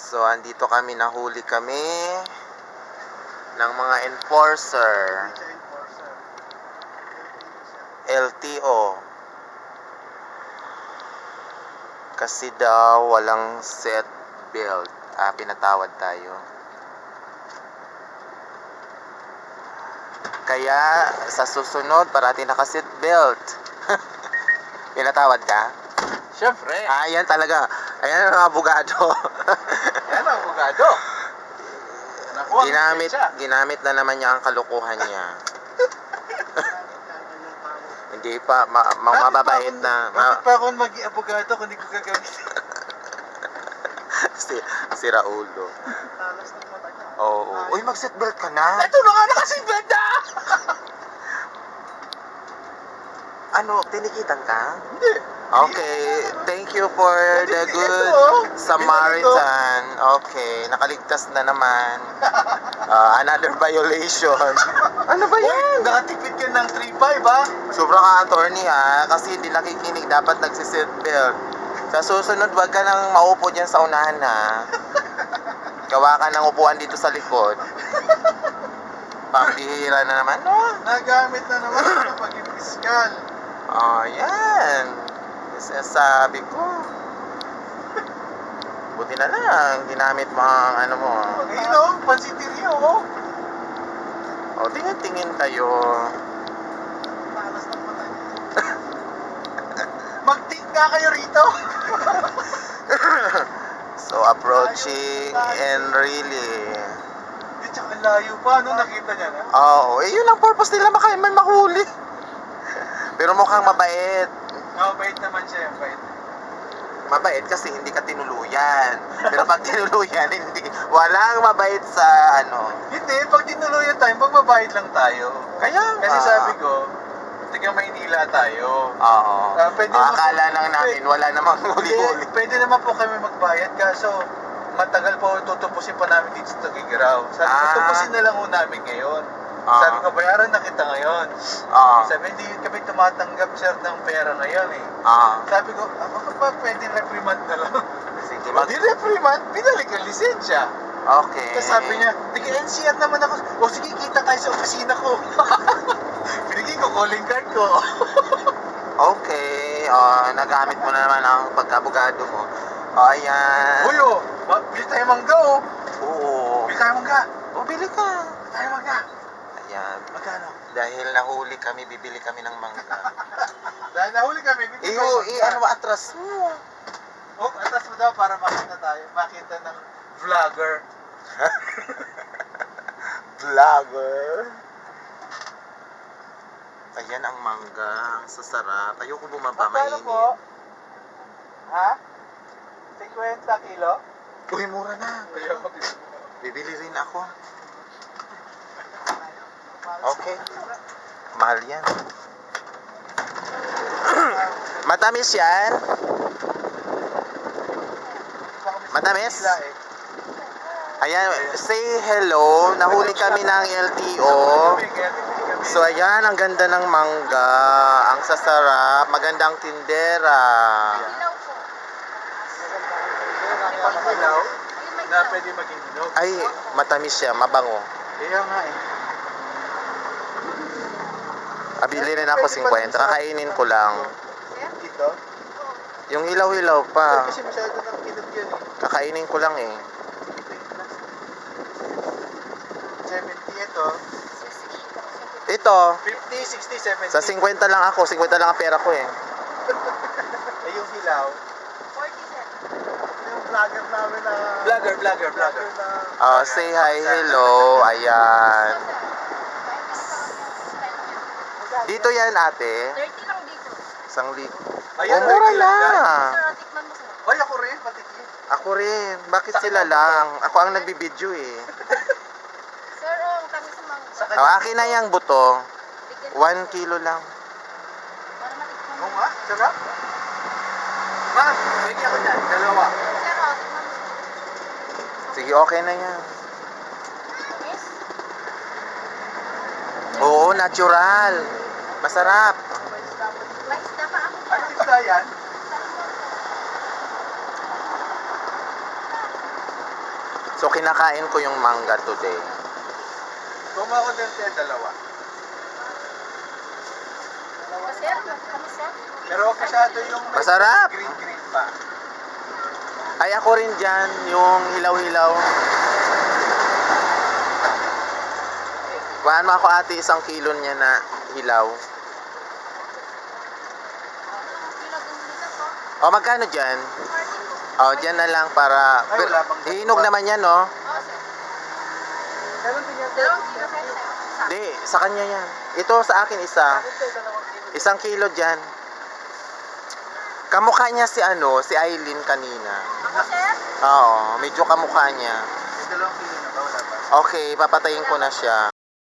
So, andito kami, nahuli kami ng mga enforcer. LTO. Kasi daw walang set belt. Ah, pinatawad tayo. Kaya sa susunod, parati naka-seat belt. pinatawad ka? Siyempre. Ah, yan talaga. Ayan ang abogado. Yan ang abogado. Ang ginamit, ginamit na naman niya ang kalukuhan niya. Hindi pa, ma, ma, Bakit mababait pa na. Ma, Bakit pa ako maging abogado kung hindi ko gagamitin? si, si Raulo. Oo. Uy, mag-seatbelt ka na. Ito na nga nakasingbet na! Ano, tinikitan ka? Hindi. Okay, thank you for the good. Samaritan. Okay, nakaligtas na naman. Ah, another violation. Ano ba yan? nakatipid ka ng 3.5 ha? Sobrang ka attorney ha, kasi hindi nakikinig, dapat nagsiseatbelt. Sa susunod, wag ka nang maupo dyan sa unahan ha. Gawa ka ng upuan dito sa likod. Pambihira na naman, no? Nagamit na naman sa paging fiskal. Oh, yan. Sinasabi ko. Buti na lang, ginamit mo ang ano mo. Ayun o, pansitirio o. O, tingin-tingin kayo. Talas ng mata Mag-think nga kayo rito. so, approaching and really. Di, tsaka layo pa, no? Nakita niya na. Oo, eh yun ang purpose nila maka may mahuli. Pero mukhang mabait. Oh, bait naman siya, bait. Mabait kasi hindi ka tinuluyan. Pero pag tinuluyan, hindi. Walang mabait sa ano. Hindi, pag tinuluyan tayo, magbabayad lang tayo. Kaya Kasi nga. sabi ko, taga Maynila tayo. Oo. Ah, pwede Ah, akala lang namin wala namang huli-huli. Pwede, pwede naman po kami magbayad, kaso matagal po tutupusin pa namin dito sa Tugigaraw. Sabi Ah. tupusin na lang ho namin ngayon. Ah. Sabi ko, bayaran na kita ngayon. Ah. Sabi, hindi kami tumatanggap, sir, ng pera ngayon eh. Ah. Sabi ko, ah, baka ba pwede reprimand na lang? Sige, mag... Hindi reprimand, pinalik ang lisensya. Okay. Tapos sabi niya, tiga NCR naman ako. O sige, kita tayo sa opisina ko. Binigay ko calling card ko. Okay. Ah, nagamit mo na naman ang pagkabugado mo. Oh, ayan. Uy, oh, ba- bili tayo mangga, oh. Oo. Bili tayo mangga. O, bili ka. Bili tayo mangga. Ayan. Magkano? Dahil nahuli kami, bibili kami ng mangga. Dahil nahuli kami, bibili Iyo, i ano ba, atras mo. Oh, atas mo daw para makita tayo. Makita ng vlogger. Vlogger. Ayan ang mangga. Ang sasarap. Ayoko bumaba, Magkano mainit. po? Ha? 50 kilo? Uy, mura na. Bibili rin ako. Okay. Mahal yan. Matamis yan. Matamis? Ayan, say hello. Nahuli kami ng LTO. So ayan, ang ganda ng mangga. Ang sasarap. Magandang tindera. Ilaw po. Pagkilaw na pwede maging hinog. Ay, matamis siya. Mabango. Kaya nga eh. Abili rin ako 50. Kakainin ko lang. Dito? Yung hilaw-hilaw pa. Kasi masyado nang kinod yan eh. Kakainin ko lang eh. 70 ito. Ito, 50, 60, 70. sa 50 lang ako. 50 lang ang pera ko eh. Ay, yung hilaw. 47. Yung vlogger namin na... Vlogger, vlogger, vlogger. na... Ah, say hi, hello. Ayan. Dito yan ate. 30 lang dito. Isang libo. Ayan, oh, mura thirty lang yan. lang. Sir, tikman mo sir. Ay, ako rin, patikin. Ako rin. Bakit sila lang? Ako ang nagbibideo eh. Sir, oh, kami sa mga... Sa Oh, akin na yung buto. Bigyan mo, 1 kilo lang. Para matikman Oo mo. nga, sarap. Ma'am, bigyan ako dyan, dalawa. Sir, oh, tikman mo. Sige, okay na yan. Miss? Oo, natural. Masarap. Dyan. isda yan? So kinakain ko yung mangga today. Kung ako din tayo dalawa. Sir, kami sir. Pero wag masyado yung may Masarap. green-green pa. Ay ako rin dyan, yung hilaw-hilaw. Kuhaan mo ako ate isang kilo niya na hilaw. O magkano dyan? 40 po. O dyan na lang para... Ay, wala pang- Hinog naman yan no? Di, sa kanya yan. Ito sa akin isa. Isang kilo dyan. Kamukha niya si ano, si Eileen kanina. Ako sir? Oo, medyo kamukha niya. May dalawang kilo na ba? Wala ba? Okay, papatayin ko na siya.